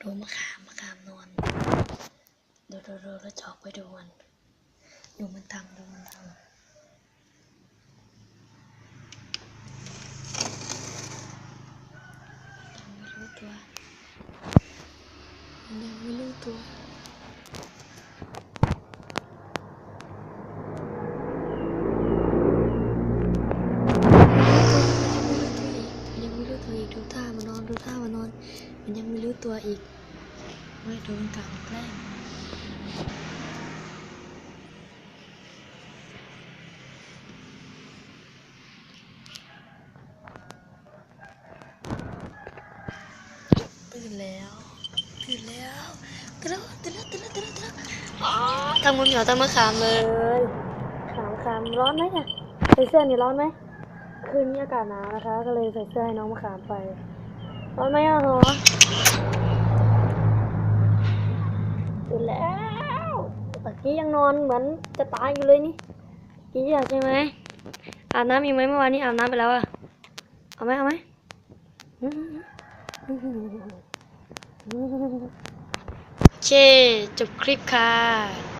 ดูมะขามมะขามนอนดูดูดูแล้วจอกไปดูมันดูมันทำดูมันทำยังไม่รู้ตัวยังไม่รู้ตัว มันยังไม่รู้ตัวอีกดูท่ามันนอน ดูท่ามันนอน มันยังไม่รู้ตัวอีกไม่โดนกับแกล้งตื่นแล้วตื่นแล้วตื่นแล้วตื่นแล้วตื่นแล้วตื่นแล้วตื่นแล้วอ๋อทำมือเหนียวทำมะขามเลยขามขามร้อนไหมเนี่ยใส่เสื้อนี่ร้อนไหมคืนนี้อากาศหนาวนะคะ ก็เลยใส่เสื้อให้น้องมะขามไป ร้อนไหมอะหรอตื่นแล้วตะกี้ยังนอนเหมือนจะตายอยู่เลยนี่กี้อยากใช่ไหมอาบน้ำอีกไหมเมื่อวานนี้อาบน้ำไปแล้วอะเอาไหมเอาไหมโอเคจบคลิปค่ะ